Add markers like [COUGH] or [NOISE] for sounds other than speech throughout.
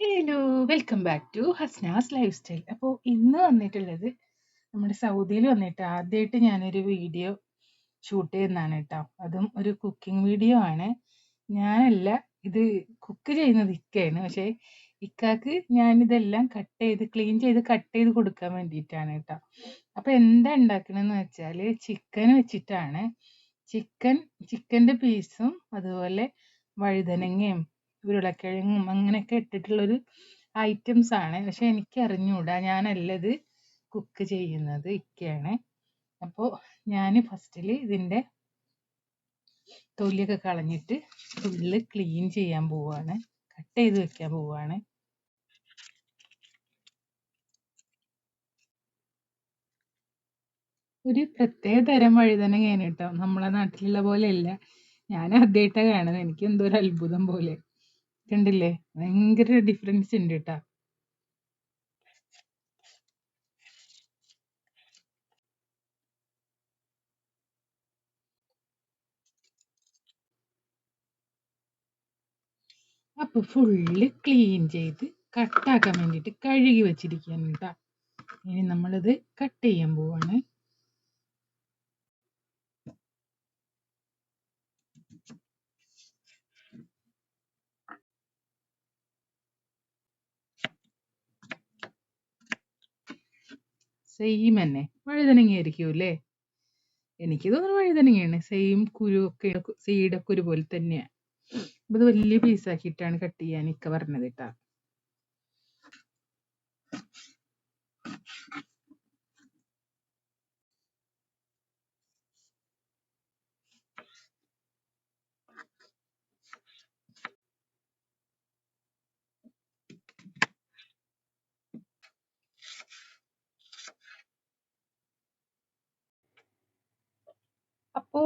Hello welcome back to Hasnas lifestyle അപ്പോൾ ഇന്ന് വന്നിട്ടുള്ളത് നമ്മുടെ സൗദിയിൽ വന്നിട്ട് ആദ്യമായിട്ട് ഞാനൊരു വീഡിയോ ഷൂട്ട് ചെയ്യുന്നതാണ് കേട്ടോ. അതും ഒരു കുക്കിംഗ് വീഡിയോ ആണ്. ഞാനല്ല ഇത് കുക്ക് ചെയ്യുന്നത് ഇക്കയാണ്. പക്ഷേ ഇക്കാക്ക് ഞാനിതെല്ലാം കട്ട് ചെയ്ത് ക്ലീൻ ചെയ്ത് കട്ട് ചെയ്ത് കൊടുക്കാൻ വേണ്ടിയിട്ടാണ് കേട്ടോ. അപ്പോൾ എന്താ ഉണ്ടാക്കണമെന്ന് വെച്ചാൽ ചിക്കൻ വെച്ചിട്ടാണ്. ചിക്കൻ ചിക്കന്റെ പീസും അതുപോലെ വഴുതനങ്ങയും ഉരുളക്കിഴങ്ങും അങ്ങനെയൊക്കെ ഇട്ടിട്ടുള്ളൊരു ഐറ്റംസ് ആണ്. പക്ഷെ എനിക്ക് അറിഞ്ഞൂടാ ഞാനല്ലത് കുക്ക് ചെയ്യുന്നത് ഇക്കയാണ്. അപ്പോൾ ഞാൻ ഫസ്റ്റിൽ ഇതിന്റെ തൊലിയൊക്കെ കളഞ്ഞിട്ട് ഫുള്ള് ക്ലീൻ ചെയ്യാൻ പോവാണ്. കട്ട് ചെയ്ത് വെക്കാൻ പോവാണ്. ഒരു പ്രത്യേക തരം വഴുതനങ്ങയാണ് കേട്ടോ നമ്മളെ നാട്ടിലുള്ള പോലെയല്ല ഞാൻ ആദ്യമായിട്ടാണ് കാണുന്നത്. എനിക്ക് എന്തോ ഒരു അത്ഭുതം പോലെ. കണ്ടില്ലേ ഭയങ്കര ഡിഫറൻസ് ഉണ്ട് കേട്ടോ അപ്പൊ ഫുള്ള് ക്ലീൻ ചെയ്ത് കട്ടാക്കാൻ വേണ്ടിയിട്ട് കഴുകി വെച്ചിരിക്കുകയാണ് കേട്ടോ ഇനി നമ്മളിത് കട്ട് ചെയ്യാൻ പോവാണ്. സെയിം തന്നെ വഴുതനങ്ങയായിരിക്കും അല്ലേ എനിക്ക് തോന്നുന്നു വഴുതനങ്ങയാണ്. സെയിം കുരു ഒക്കെ സീഡക്കുരു പോലെ തന്നെയാണ് അപ്പൊ ഇത് വലിയ പീസാക്കിയിട്ടാണ് കട്ട് ചെയ്യാൻ ഇക്ക പറഞ്ഞത് കേട്ടാ.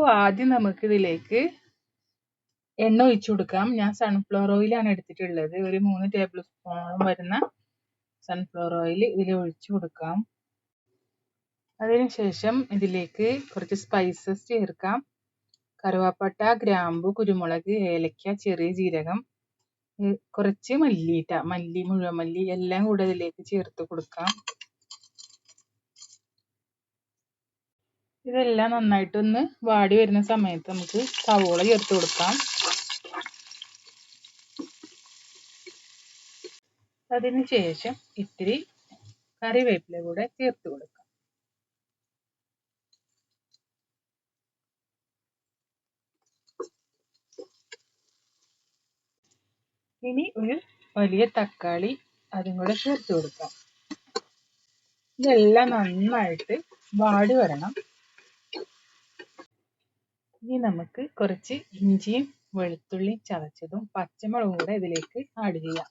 അപ്പോൾ ആദ്യം നമുക്ക് ഇതിലേക്ക് എണ്ണ ഒഴിച്ചു കൊടുക്കാം. ഞാൻ സൺഫ്ലവർ ഓയിലാണ് എടുത്തിട്ടുള്ളത്. ഒരു മൂന്ന് ടേബിൾ സ്പൂണോളം വരുന്ന സൺഫ്ലവർ ഓയിൽ ഇതിൽ ഒഴിച്ചു കൊടുക്കാം. അതിനുശേഷം ഇതിലേക്ക് കുറച്ച് സ്പൈസസ് ചേർക്കാം. കറുവാപ്പട്ട ഗ്രാമ്പു കുരുമുളക് ഏലക്ക ചെറിയ ജീരകം കുറച്ച് മല്ലിയിട്ട മല്ലി മുഴുവൻ മല്ലി എല്ലാം കൂടെ ഇതിലേക്ക് ചേർത്ത് കൊടുക്കാം. ഇതെല്ലാം നന്നായിട്ട് ഒന്ന് വാടി വരുന്ന സമയത്ത് നമുക്ക് സവോള ചേർത്ത് കൊടുക്കാം. അതിന് ശേഷം ഇത്തിരി കറിവേപ്പില കൂടെ ചേർത്ത് കൊടുക്കാം. ഇനി ഒരു വലിയ തക്കാളി അതും കൂടെ ചേർത്ത് കൊടുക്കാം. ഇതെല്ലാം നന്നായിട്ട് വാടി വരണം. ഇനി നമുക്ക് കുറച്ച് ഇഞ്ചിയും വെളുത്തുള്ളിയും ചതച്ചതും പച്ചമുളകും കൂടെ ഇതിലേക്ക് ആഡ് ചെയ്യാം.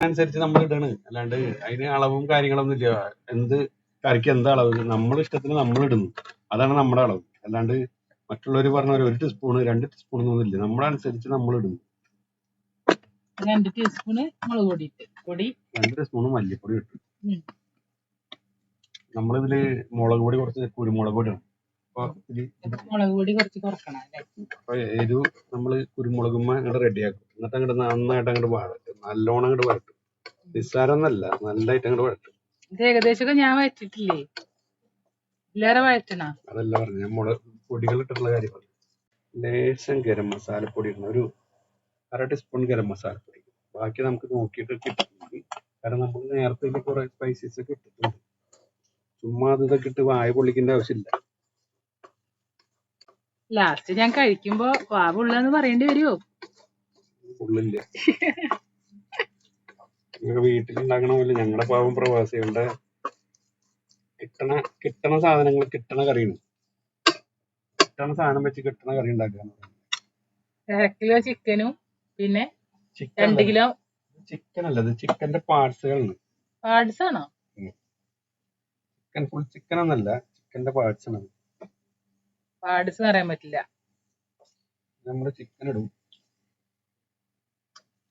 അനുസരിച്ച് നമ്മൾ ഇടണ്. അല്ലാണ്ട് അതിന് അളവും കാര്യങ്ങളൊന്നും ഇല്ല. എന്ത് കറിക്ക് എന്താ അളവ്? നമ്മുടെ ഇഷ്ടത്തിന് നമ്മൾ ഇടുന്നു. അതാണ് നമ്മുടെ അളവ്. അല്ലാണ്ട് മറ്റുള്ളവർ പറഞ്ഞ പോലെ ഒരു ടീസ്പൂൺ രണ്ട് ടീസ്പൂൺ ഒന്നുമില്ല നമ്മുടെ അനുസരിച്ച് നമ്മൾ ഇടുന്നു. രണ്ട് ടീസ്പൂണ് മുളക് പൊടി ഇട്ട് പൊടി. രണ്ട് ടീസ്പൂൺ മല്ലിപ്പൊടി ഇട്ടു. നമ്മളിതിൽ മുളക് പൊടി കുറച്ച് കുരുമുളക് പൊടി ഇടണം അപ്പൊ ഇതിൽ മുളക് പൊടി കുറച്ച് കുറക്കണം എരിവ് നമ്മൾ കുരുമുളകുമ്മ അങ്ങോട്ട് റെഡിയാക്കും എന്നിട്ട് അങ്ങോട്ട് നന്നായിട്ട് അങ്ങോട്ട് വഴട്ടും നല്ലോണം അങ്ങോട്ട് വഴട്ടും നിസ്സാരമൊന്നല്ല നല്ലതായിട്ട് അങ്ങോട്ട് വഴട്ടും ഇത് ഏകദേശമൊക്കെ ഞാൻ വഴറ്റിട്ടില്ലേ? എല്ലാരും വഴറ്റണ? അതല്ല പറഞ്ഞു ഞാൻ മുളക് പൊടികൾ ഇട്ടിട്ടുള്ള കാര്യം പറഞ്ഞു. ലേശം ഗരം മസാലപ്പൊടി ഇടണം. ഒരു അര ടീസ്പൂൺ ഗരം മസാലപ്പൊടി. ബാക്കി നമുക്ക് നോക്കിയിട്ട് കിട്ടും കാരണം നമ്മൾ നേരത്തെ കുറെ സ്പൈസസ് ഒക്കെ ഇട്ടിട്ടുണ്ട്. ചുമ്മാ ഇതൊക്കെ ഇട്ട് വായ പൊള്ളിക്കേണ്ട ആവശ്യമില്ല. ലാസ്റ്റ് ഞാൻ കഴിക്കുമ്പോ വാവുള്ളന്ന് പറയേണ്ടി വരുമോ ഉള്ളില്ല [LAUGHS] ഞങ്ങൾ വീട്ടിലുണ്ടാക്കണ പോലെ ഞങ്ങളുടെ പാവം പ്രവാസികളുടെ കിട്ടണ കിട്ടണ സാധനങ്ങൾ കിട്ടണ കറിയാണ്. കിട്ടണ സാധനം വെച്ച് കിട്ടണ കറി ഉണ്ടാക്കുക അര കിലോ ചിക്കനും പിന്നെ ചിക്കൻ രണ്ട് കിലോ ചിക്കൻ അല്ല ഇത് ചിക്കന്റെ പാർട്സുകളാണ് പാർട്സ് ആണോ? ചിക്കൻ ഫുൾ ചിക്കൻ എന്നല്ല ചിക്കന്റെ പാർട്സ് ആണ് പാർട്സ് പറയാൻ പറ്റില്ല. നമ്മൾ ചിക്കൻ ഇടും.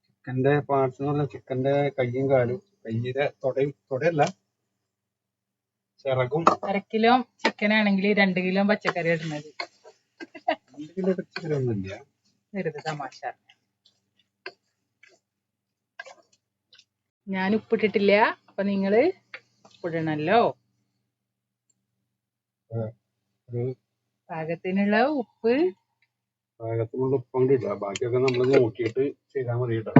ചിക്കന്റെ പാർട്സ് എന്ന് പറഞ്ഞാൽ ചിക്കന്റെ കയ്യും കാലും കയ്യിലെ തൊടയും തൊടയല്ല ചിറകും. അര കിലോ ചിക്കൻ ആണെങ്കിൽ രണ്ട് കിലോ പച്ചക്കറി ഇടുന്നത് രണ്ട് കിലോ പച്ചക്കറി ഒന്നുമില്ല വെറുതെ തമാശ ഞാൻ ഉപ്പിട്ടിട്ടില്ല. അപ്പൊ നിങ്ങൾ ഉപ്പിടണല്ലോ. പാകത്തിനുള്ള ഉപ്പ്. പാകത്തിനുള്ള ഉപ്പ് അങ്ങോട്ട് ഇടുക ബാക്കിയൊക്കെ നമ്മൾ നോക്കിയിട്ട് ചെയ്താൽ മതി കേട്ടോ.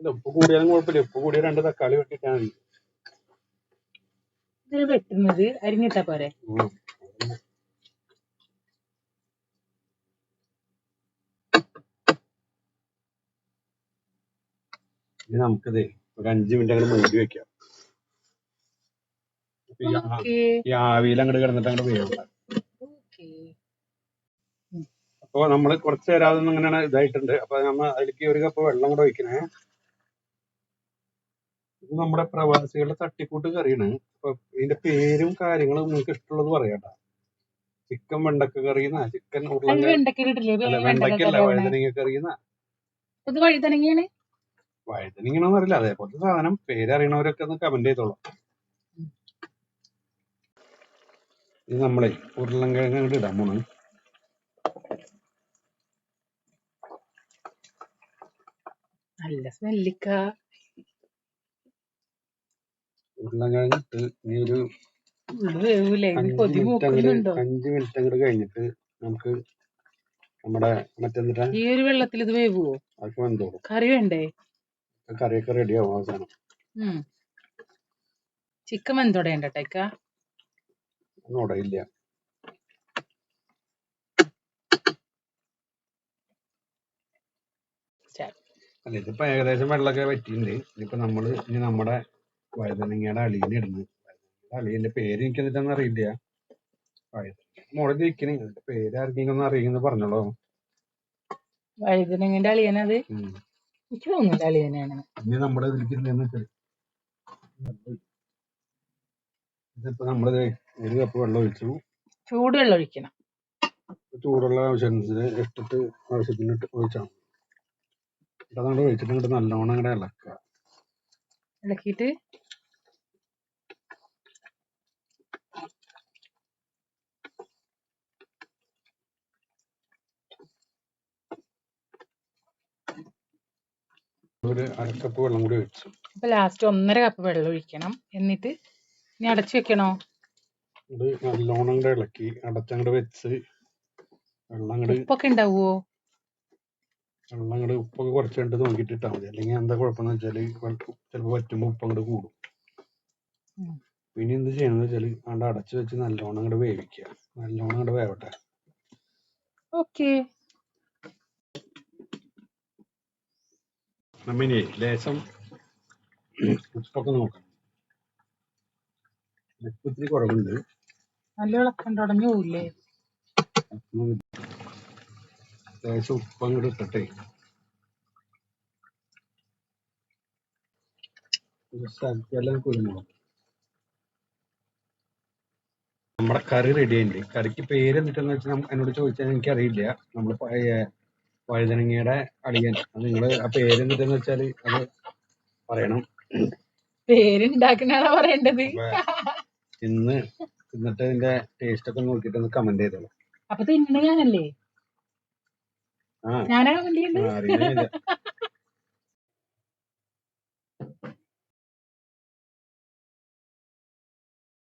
ഇല്ല ഉപ്പ് കൂടിയാലും കുഴപ്പമില്ല. ഉപ്പ് കൂടിയ രണ്ട് തക്കാളി വെട്ടിട്ടാൽ മതി. ഇത് വെട്ടുന്നത് അരിഞ്ഞിട്ടാ പോരെ? നമുക്കതേ ഒരു അഞ്ച് മിനിറ്റ് അങ്ങനെ മൂടി വെക്കാം. ഈ ആവിയിൽ അങ്ങോട്ട് കിടന്നിട്ട് അങ്ങോട്ട് വേവില്ല ഓക്കേ. അപ്പൊ നമ്മൾ കുറച്ച് നേരം അതൊന്നും ഇങ്ങനെ ഇതായിട്ടുണ്ട്. അപ്പൊ നമ്മ അതിലേക്ക് ഒരു കപ്പ് വെള്ളം കൂടെ ഒഴിക്കണേ. ഇത് നമ്മുടെ പ്രവാസികളുടെ തട്ടിക്കൂട്ട് കറിയാണ്. അപ്പൊ ഇതിന്റെ പേരും കാര്യങ്ങളും നിങ്ങൾക്ക് ഇഷ്ടമുള്ളത് പറയാട്ടോ ചിക്കൻ വെണ്ടക്ക കറിയുന്ന ചിക്കൻ വെണ്ടക്കല്ല വഴുതനങ്ങ കറിയുന്ന വഴുതനങ്ങയാണ്? അറിയില്ല അതേപോലത്തെ സാധനം പേരറിയണവരൊക്കെ ഒന്ന് കമന്റ് ചെയ്തോളാം. ഇത് നമ്മളെ ഉരുളൻകിഴങ്ങ് അങ്ങോട്ട് ഇടാൻ പോണ്. നല്ല സ്മെല്ലിക്ക. ഉരുളൻകിഴങ്ങ് ഇട്ട് ഇനി ഒരു അഞ്ച് മിനിറ്റ് അങ്ങോട്ട് അഞ്ച് മിനിറ്റ് അങ്ങോട്ട് കഴിഞ്ഞിട്ട് നമുക്ക് നമ്മുടെ മറ്റെന്തിട്ടാ? ഈ ഒരു വെള്ളത്തിൽ ഇത് വേവുവോ? അതൊക്കെ വെന്തോളും. കറി വേണ്ടേ? കറിയൊക്കെ റെഡിയാവും അവസാനം ഉം. ചിക്കൻ വെന്തോടേണ്ട ടേക്ക ഒന്നും ഉടയില്ല അല്ല ഇതിപ്പോ ഏകദേശം വെള്ളമൊക്കെ പറ്റിയിട്ടുണ്ട് ഇതിപ്പോ നമ്മൾ ഇനി നമ്മുടെ വഴുതനങ്ങയുടെ അളീനെ ഇടുന്നു. വഴുതനങ്ങയുടെ അളിയന്റെ പേര് എനിക്ക് എന്നിട്ടൊന്നും അറിയില്ല. വഴുതനങ്ങ. മുകളിൽ ഇരിക്കണേ അതിന്റെ പേര് ആർക്കെങ്കിലും ഒന്ന് അറിയുമെന്ന് പറഞ്ഞോളൂ. വഴുതനങ്ങന്റെ അളിയനത്? ഉം. എനിക്ക് തോന്നുന്നില്ല അളിയനാണ് ഇനി നമ്മുടെ ഇതിലേക്ക് ഇടുന്നതെന്ന് ഇതിപ്പോ നമ്മൾ ഒരു കപ്പ് വെള്ളം ഒഴിച്ചു. ചൂടുവെള്ളം ഒഴിക്കണം. ചൂടുള്ള ആവശ്യത്തിന് ഇട്ടിട്ട് ആവശ്യത്തിന് ഇട്ട് ഒഴിച്ചാൽ എന്നിട്ട് ഒഴിച്ചിട്ട് ഇങ്ങോട്ട് നല്ലോണം അങ്ങോട്ട് ഇളക്കുക. ഇളക്കിയിട്ട് ഒരു അരക്കപ്പ് വെള്ളം കൂടി ഒഴിച്ചു. അപ്പൊ ലാസ്റ്റ് ഒന്നര കപ്പ് വെള്ളം ഒഴിക്കണം. എന്നിട്ട് ഇനി അടച്ചു വെക്കണോ? ഇത് നല്ലോണം അങ്ങോട്ട് ഇളക്കി അടച്ചങ്ങോട്ട് വെച്ച് വെള്ളം അങ്ങോട്ട് ഉപ്പൊക്കെ ഉണ്ടാവുമോ വെള്ളം അങ്ങോട്ട് ഉപ്പൊക്കെ കുറച്ച് കണ്ട് നോക്കിയിട്ട് ഇട്ടാൽ മതി. അല്ലെങ്കിൽ എന്താ കുഴപ്പമെന്ന് വെച്ചാൽ ചിലപ്പോൾ വറ്റുമ്പോൾ ഉപ്പ് അങ്ങോട്ട് കൂടും. പിന്നെ എന്ത് ചെയ്യണമെന്ന് വെച്ചാൽ അവിടെ അടച്ചു വെച്ച് നല്ലോണം അങ്ങട് വേവിക്കുക. നല്ലോണം അങ്ങട് വേവട്ടെ. ഓക്കെ. നമ്മിനി ലേശം ഉപ്പൊക്കെ നോക്കാം. ഉപ്പ് ഇത്തിരി കുറവുണ്ട്. നല്ല ഇളക്കം തുടങ്ങി പോവില്ലേ. ലേശം ഉപ്പ് അങ്ങോട്ട് ഇട്ടിട്ടേ. കുരുമുളക്. നമ്മുടെ കറി റെഡി ആയിട്ടുണ്ട്. കറിക്ക് പേര് എന്നിട്ടെന്ന് വെച്ചാൽ എന്നോട് ചോദിച്ചാൽ എനിക്ക് അറിയില്ല നമ്മൾ വഴുതനങ്ങയുടെ നിങ്ങൾ നിങ്ങൾ ആ പേര് എന്നിട്ടെന്ന് വെച്ചാൽ അത് പറയണം. പേരുണ്ടാക്കുന്ന പറയേണ്ടത്? ഇന്ന് എന്നിട്ട് ഇതിന്റെ ടേസ്റ്റ് ഒക്കെ നോക്കിട്ട് ഒന്ന് കമന്റ് ചെയ്തോളൂ. അപ്പൊ ഞാനല്ലേ? ആ. ഞാനാ കമന്റ് അറിയണില്ല